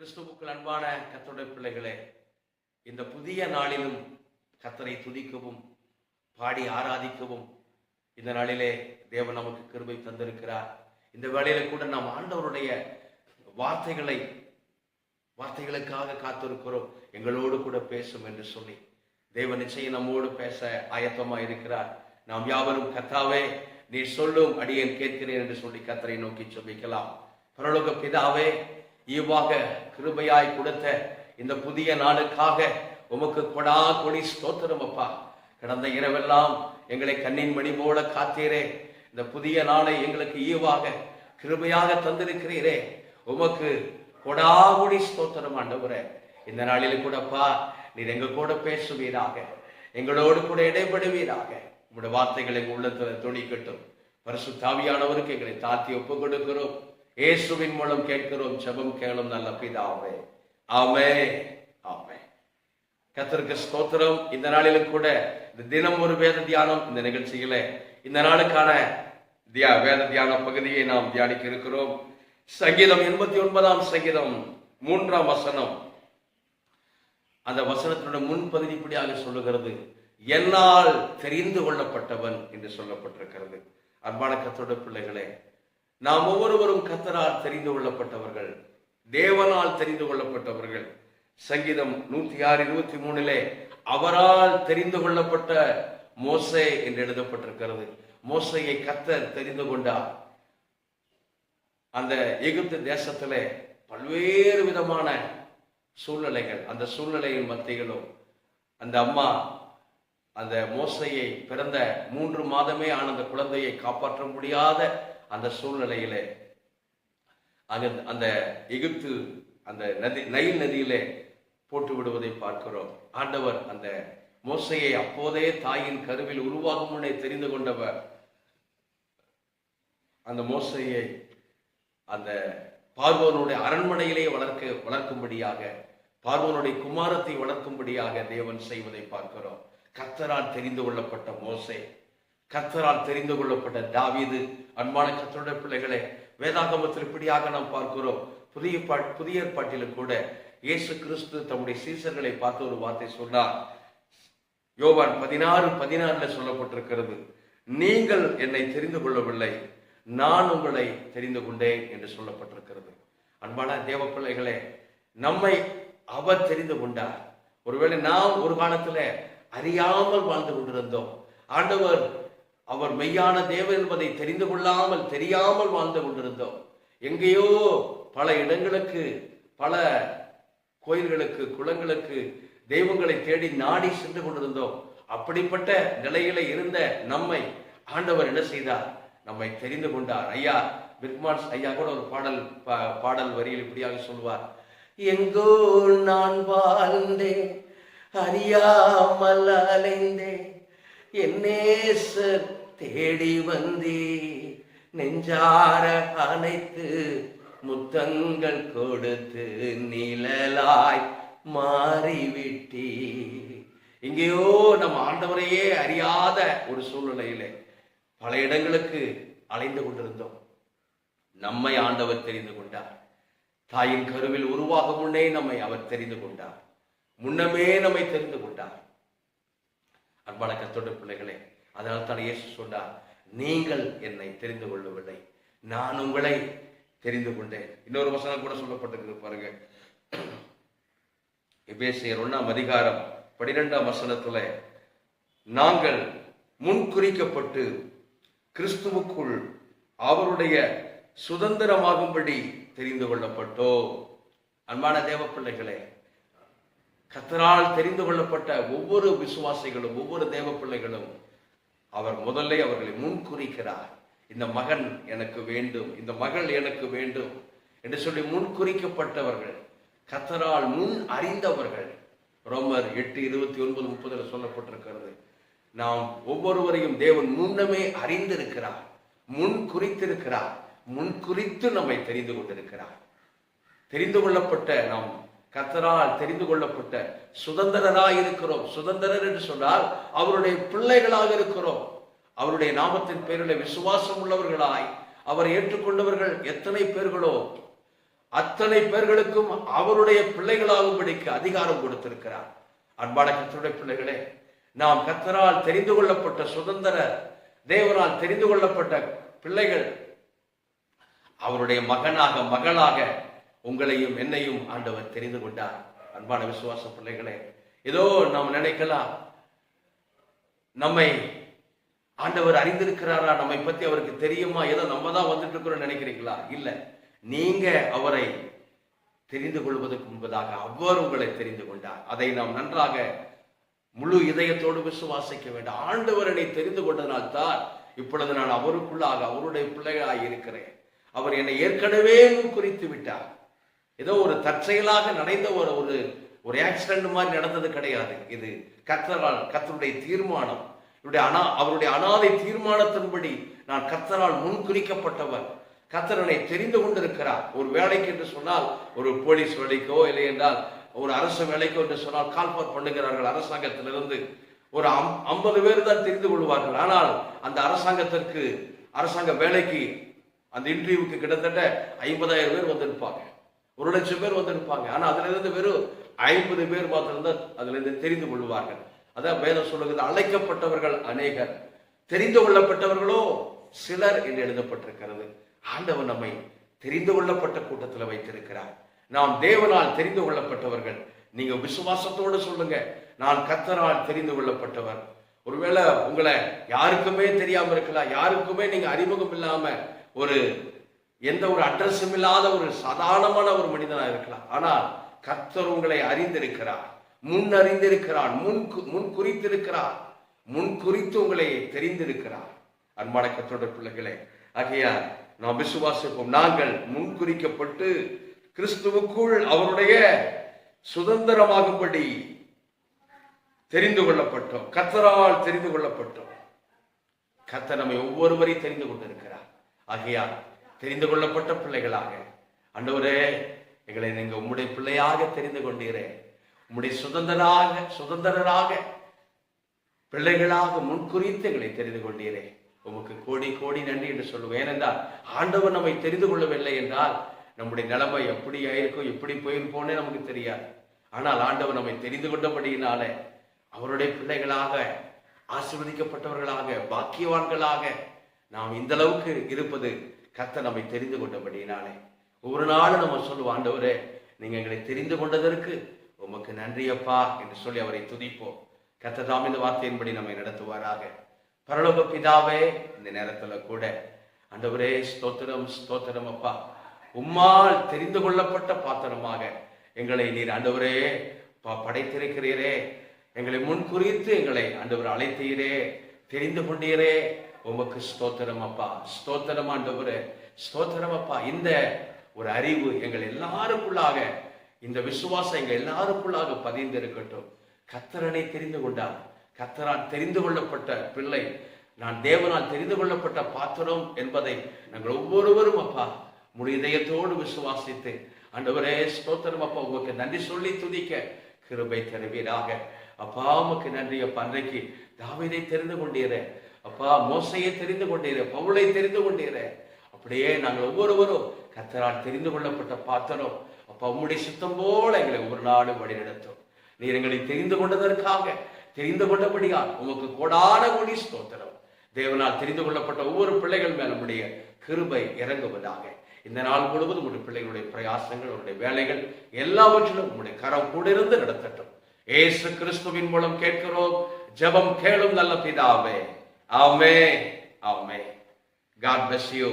கிறிஸ்துவுக்கு அன்பான கத்தோட பிள்ளைகளே இந்த புதிய நாளிலும் கத்தரை துதிக்கவும் பாடி ஆராதிக்கவும் இந்த நாளிலே தேவன் நமக்கு கிருபை தந்திருக்கிறார். இந்த வேளையில கூட நாம் ஆண்டவருடைய வார்த்தைகளை வார்த்தைகளுக்காக காத்திருக்கிறோம். எங்களோடு கூட பேசும் என்று சொல்லி தேவ நிச்சயம் நம்மோடு பேச ஆயத்தமா இருக்கிறார். நாம் யாவரும் கத்தாவே நீ சொல்லும் அடியேன் கேட்கிறேன் என்று சொல்லி கத்தரை நோக்கி சொல்லிக்கலாம் பரலோக பிதாவே ஈவாக கிருபையாய் கொடுத்த இந்த புதிய நாளுக்காக உமக்கு கொடா கொடி ஸ்தோத்திரம் அப்பா. கடந்த இரவெல்லாம் எங்களை கண்ணின் மணி போல காத்தீரே. இந்த புதிய நாளை எங்களுக்கு ஈவாக கிருபையாக தந்திருக்கிறீரே. உமக்கு கொடாகுடி ஸ்தோத்திரம் ஆண்டவரே. இந்த நாளில் கூடப்பா நீர் எங்க கூட பேசுவீராக. எங்களோடு கூட இடைப்படுவீராக. உங்களுடைய வார்த்தைகளை எங்க உள்ளத்துல துணிக்கட்டும். பரிசு தாவியானவருக்கு எங்களை தாத்தி ஒப்பு கொடுக்கிறோம் இயேசுவின் மூலம் கேட்கிறோம் ஜெபம் கேளும் நல்ல பிதாவே. ஆமே ஆமே. கத்தருக்கு ஸ்தோத்திரம். இந்த நாளிலும் கூட இந்த தினம் ஒரு வேத தியானம் இந்த நிகழ்ச்சியில. இந்த நாளுக்கான தியா வேத தியான பகுதியை நாம் தியானிக்க இருக்கிறோம். சங்கீதம் எண்பத்தி ஒன்பதாம் சங்கீதம் மூன்றாம் வசனம். அந்த வசனத்தினோட முன்பகுதி இப்படியாக சொல்லுகிறது. என்னால் தெரிந்து கொள்ளப்பட்டவன் என்று சொல்லப்பட்டிருக்கிறது. அன்பான கத்தோட பிள்ளைகளே நாம் ஒவ்வொருவரும் கத்தரால் தெரிந்து கொள்ளப்பட்டவர்கள் தேவனால் தெரிந்து கொள்ளப்பட்டவர்கள். சங்கீதம் நூத்தி ஆறு இருபத்தி மூணுல அவரால் தெரிந்து கொள்ளப்பட்ட மோசே என்று எழுதப்பட்டிருக்கிறது. மோசையை கத்தர் தெரிந்து கொண்டார். அந்த எகிப்து தேசத்திலே பல்வேறு விதமான சூழ்நிலைகள் அந்த சூழ்நிலையின் மத்தியிலும் அந்த அம்மா அந்த மோசையை பிறந்த மூன்று மாதமே ஆன அந்த குழந்தையை காப்பாற்ற முடியாத அந்த சூழ்நிலையிலே அங்க அந்த எகிப்து அந்த நதி நைல் நதியிலே போட்டு விடுவதை பார்க்கிறோம். ஆண்டவர் அந்த மோசையை அப்போதே தாயின் கருவில் உருவாகும் முன்னே தெரிந்து கொண்டவர். அந்த மோசையை அந்த பார்வோனுடைய அரண்மனையிலே வளர்க்க வளர்க்கும்படியாக பார்வோனுடைய குமாரத்தை வளர்க்கும்படியாக தேவன் செய்வதை பார்க்கிறோம். கத்தரால் தெரிந்து கொள்ளப்பட்ட மோசை. கத்தரால் தெரிந்து கொள்ளப்பட்ட தாவீது அன்பான கத்தருடைய பிள்ளைகளே வேதாகமத்தில் இப்படியாக நாம் பார்க்கிறோம். புதிய பா புதிய ஏற்பாட்டிலும் கூட இயேசு கிறிஸ்து தம்முடைய சீசர்களை பார்த்து ஒரு வார்த்தை சொன்னார். யோவான் பதினாறு பதினாறுல சொல்லப்பட்டிருக்கிறது நீங்கள் என்னை தெரிந்து கொள்ளவில்லை நான் உங்களை தெரிந்து கொண்டேன் என்று சொல்லப்பட்டிருக்கிறது. அன்பான தேவ பிள்ளைகளே நம்மை அவர் தெரிந்து கொண்டார். ஒருவேளை நாம் ஒரு காலத்துல அறியாமல் வாழ்ந்து கொண்டிருந்தோம். ஆண்டவர் அவர் மெய்யான தேவன் என்பதை தெரிந்து கொள்ளாமல் தெரியாமல் வாழ்ந்து கொண்டிருந்தோம். எங்கேயோ பல இடங்களுக்கு பல கோயில்களுக்கு குளங்களுக்கு தெய்வங்களை தேடி நாடி சென்று கொண்டிருந்தோம். அப்படிப்பட்ட நிலையில இருந்த நம்மை ஆண்டவர் என்ன செய்தார்? நம்மை தெரிந்து கொண்டார். ஐயா பிக்மான்ஸ் ஐயா கூட ஒரு பாடல் பா- பாடல் வரியில் இப்படியாக சொல்வார். எங்கோ நான் வாழ்ந்தேன் அறியாமல் அலைந்தேன் என்னே தேடி வந்தே. நெஞ்சார அனைத்து முத்தங்கள் கொடுத்து நிழலாய் மாறிவிட்டி. எங்கேயோ நம்ம ஆண்டவரையே அறியாத ஒரு சூழ்நிலையிலே பல இடங்களுக்கு அலைந்து கொண்டிருந்தோம். நம்மை ஆண்டவர் தெரிந்து கொண்டார். தாயின் கருவில் உருவாகும் முன்னே நம்மை அவர் தெரிந்து கொண்டார். முன்னமே நம்மை தெரிந்து கொண்டார். அன்பான கத்தோட பிள்ளைகளே அதனால் தான் இயேசு சொன்னார் நீங்கள் என்னை தெரிந்து கொள்ளவில்லை நான் உங்களை தெரிந்து கொண்டேன். இன்னொரு வசனம் கூட சொல்லப்பட்டிருக்கு பாருங்க. எபேசியர் ஒண்ணாம் அதிகாரம் பனிரெண்டாம் வசனத்துல நாங்கள் முன்குறிக்கப்பட்டு கிறிஸ்துவுக்குள் அவருடைய சுதந்திரமாகும்படி தெரிந்து கொள்ளப்பட்டோ அன்பான தேவ பிள்ளைகளே கத்தரால் தெரிந்து கொள்ளப்பட்ட ஒவ்வொரு விசுவாசிகளும் ஒவ்வொரு தேவ பிள்ளைகளும் அவர் முதல்ல அவர்களை முன்குறிக்கிறார் இந்த மகன் எனக்கு வேண்டும் இந்த மகள் எனக்கு வேண்டும் என்று சொல்லி முன்குறிக்கப்பட்டவர்கள் கத்தரால் முன் அறிந்தவர்கள். ரோமர் எட்டு இருபத்தி ஒன்பது முப்பதுல சொல்லப்பட்டிருக்கிறது. நாம் ஒவ்வொருவரையும் தேவன் முன்னமே அறிந்திருக்கிறார் முன் குறித்திருக்கிறார் முன் குறித்து நம்மை தெரிந்து கொண்டிருக்கிறார். தெரிந்து கொள்ளப்பட்ட நாம் கத்தரால் தெரிந்து கொள்ளப்பட்ட சுதந்திரராக இருக்கிறோம். சுதந்திரர் என்று சொன்னால் அவருடைய பிள்ளைகளாக இருக்கிறோம். அவருடைய நாமத்தின் பேரில் விசுவாசம் உள்ளவர்களாய் அவர் ஏற்றுக்கொண்டவர்கள் எத்தனை பேர்களோ அத்தனை பேர்களுக்கும் அவருடைய பிள்ளைகளாகும்படிக்கு அதிகாரம் கொடுத்திருக்கிறார். அன்பான கத்தருடைய பிள்ளைகளே நாம் கத்தரால் தெரிந்து கொள்ளப்பட்ட சுதந்திர தேவனால் தெரிந்து கொள்ளப்பட்ட பிள்ளைகள் அவருடைய மகனாக மகளாக உங்களையும் என்னையும் ஆண்டவர் தெரிந்து கொண்டார். அன்பான விசுவாச பிள்ளைகளே ஏதோ நாம் நினைக்கலாம் நம்மை ஆண்டவர் அறிந்திருக்கிறாரா? நம்மை பத்தி அவருக்கு தெரியுமா? ஏதோ நம்ம தான் வந்துட்டு இருக்கிறோம் நினைக்கிறீங்களா? இல்ல. நீங்க அவரை தெரிந்து கொள்வதற்கு முன்பதாக அவர் உங்களை தெரிந்து கொண்டார். அதை நாம் நன்றாக முழு இதயத்தோடு விசுவாசிக்க வேண்டும். ஆண்டவர் என்னை தெரிந்து கொண்டதனால் தான் இப்பொழுது நான் அவருக்குள்ளாக அவருடைய பிள்ளைகளாக இருக்கிறேன். அவர் என்னை ஏற்கனவே குறித்து விட்டார். ஏதோ ஒரு தற்செயலாக நடந்த ஒரு ஒரு ஒரு ஆக்சிடென்ட் மாதிரி நடந்தது கிடையாது. இது கத்தரால் கத்தருடைய தீர்மானம். இவருடைய அனா அவருடைய அனாதை தீர்மானத்தின்படி நான் கத்தரால் முன்குறிக்கப்பட்டவர். கத்தரனை தெரிந்து கொண்டிருக்கிறார். ஒரு வேலைக்கு என்று சொன்னால் ஒரு போலீஸ் வேலைக்கோ இல்லை என்றால் ஒரு அரசு வேலைக்கோ என்று சொன்னால் கால்பார் பண்ணுகிறார்கள் அரசாங்கத்திலிருந்து. ஒரு அம் ஐம்பது பேர் தான் தெரிந்து கொள்வார்கள். ஆனால் அந்த அரசாங்கத்திற்கு அரசாங்க வேலைக்கு அந்த இன்டர்வியூக்கு கிட்டத்தட்ட ஐம்பதாயிரம் பேர் வந்திருப்பாங்க. ஒரு லட்சம் பேர் வந்திருப்பாங்க ஆனால் அதுல இருந்து வெறும் ஐம்பது பேர் மாத்திரம்தான் அதுல இருந்து தெரிந்து கொள்வார்கள். அதான் வேதம் சொல்லுகிறது அழைக்கப்பட்டவர்கள் அநேகர். தெரிந்து கொள்ளப்பட்டவர்களோ சிலர் என்று எழுதப்பட்டிருக்கிறது. ஆண்டவர் நம்மை தெரிந்து கொள்ளப்பட்ட கூட்டத்தில் வைத்திருக்கிறார். நாம் தேவனால் தெரிந்து கொள்ளப்பட்டவர்கள். நீங்க விசுவாசத்தோடு சொல்லுங்க. நான் கத்தரால் தெரிந்து கொள்ளப்பட்டவர். ஒருவேளை உங்களை யாருக்குமே தெரியாம இருக்கலாம். யாருக்குமே நீங்க அறிமுகம் இல்லாம ஒரு எந்த ஒரு அட்ரஸும் இல்லாத ஒரு சாதாரணமான ஒரு மனிதனா இருக்கலாம். ஆனால் கர்த்தர் உங்களை அறிந்திருக்கிறார். முன் அறிந்திருக்கிறார். முன் முன் குறித்திருக்கிறார். முன் குறித்து உங்களை தெரிந்திருக்கிறார். அன்பான கத்தோட பிள்ளைகளே ஆகையா நாம் விசுவாசிப்போம். நாங்கள் முன் குறிக்கப்பட்டு கிறிஸ்துவுக்குள் அவருடைய சுதந்திரமாகும்படி தெரிந்து கொள்ளப்பட்டோம். கத்தரால் தெரிந்து கொள்ளப்பட்டோம். கத்த நம்மை ஒவ்வொருவரையும் தெரிந்து கொண்டிருக்கிறார். ஆகையால் தெரிந்து கொள்ளப்பட்ட பிள்ளைகளாக. அண்டவரே எங்களை நீங்க உம்முடைய பிள்ளையாக தெரிந்து கொண்டீரே. உம்முடைய சுதந்திராக சுதந்திரராக பிள்ளைகளாக முன்குறித்து எங்களை தெரிந்து கொண்டீரே. உமக்கு கோடி கோடி நன்றி என்று சொல்லுவேன் ஏனென்றால் ஆண்டவர் நம்மை தெரிந்து கொள்ளவில்லை என்றால் நம்முடைய நிலைமை எப்படி ஆயிருக்கும் எப்படி போயிருப்போனே நமக்கு தெரியாது. ஆனால் ஆண்டவர் நம்மை தெரிந்து கொண்டபடியினால அவருடைய பிள்ளைகளாக ஆசிர்வதிக்கப்பட்டவர்களாக பாக்கியவான்களாக நாம் இந்த அளவுக்கு இருப்பது கத்த நம்மை தெரிந்து கொண்டபடினாலே ஒவ்வொரு நாளும் நம்ம சொல்லுவோம் ஆண்டவரே நீங்க எங்களை தெரிந்து கொண்டதற்கு உமக்கு நன்றியப்பா என்று சொல்லி அவரை துதிப்போம். கத்த தாம் இந்த வார்த்தையின்படி நம்மை நடத்துவாராக. பரலோக பிதாவே இந்த நேரத்தில் கூட அண்டவரே ஸ்தோத்திரம் ஸ்தோத்திரம் அப்பா. உம்மால் தெரிந்து கொள்ளப்பட்ட பாத்திரமாக எங்களை நீர் ஆண்டவரே படைத்திருக்கிறீரே. எங்களை முன்குறித்து எங்களை ஆண்டவர் அழைத்தீரே. தெரிந்து கொண்டீரே. உமக்கு ஸ்தோத்திரம் அப்பா. ஸ்தோத்திரம் ஆண்டவரே. ஸ்தோத்திரம் அப்பா. இந்த ஒரு அறிவு எங்கள் எல்லாருக்குள்ளாக இந்த விசுவாசம் எங்கள் எல்லாருக்குள்ளாக பதிந்து இருக்கட்டும் கத்தரனை தெரிந்து கொண்டார். கத்தரால் தெரிந்து கொள்ளப்பட்ட பிள்ளை. நான் தேவனால் தெரிந்து கொள்ளப்பட்ட பாத்திரம் என்பதை நாங்கள் ஒவ்வொருவரும் அப்பா முழு இதயத்தோடு விசுவாசித்து அண்டவரே ஸ்தோத்திரம் அப்பா. உங்களுக்கு நன்றி சொல்லி துதிக்க கிருபை தருவீராக. அப்பா உமக்கு நன்றி. அப்பா அன்றைக்கு தாவிதை தெரிந்து கொண்டீர. அப்பா மோசையை தெரிந்து கொண்டீர. பவுளை தெரிந்து கொண்டீர. அப்படியே நாங்கள் ஒவ்வொருவரும் கத்தரால் தெரிந்து கொள்ளப்பட்ட பாத்திரம் அப்பா உம்முடைய சுத்தம் போல எங்களை ஒரு நாளும் வழிநடத்தும் நீர் எங்களை தெரிந்து கொண்டதற்காக தெரிந்து கொண்டபடியால் உமக்கு கோடான கோடி ஸ்தோத்திரம். தேவனால் தெரிந்து கொள்ளப்பட்ட ஒவ்வொரு பிள்ளைகள் மேல நம்முடைய கிருபை இறங்குவதாக. இந்த நாள் முழுவதும் உங்களுடைய பிள்ளைகளுடைய பிரயாசங்கள் உங்களுடைய வேலைகள் எல்லாவற்றிலும் உங்களுடைய கரம் கூட இருந்து நடத்தட்டும். ஏசு கிறிஸ்துவின் மூலம் கேட்கிறோம். ஜெபம் கேளும் நல்ல பிதாவே. ஆமே ஆமே காட் பிளஸ் யூ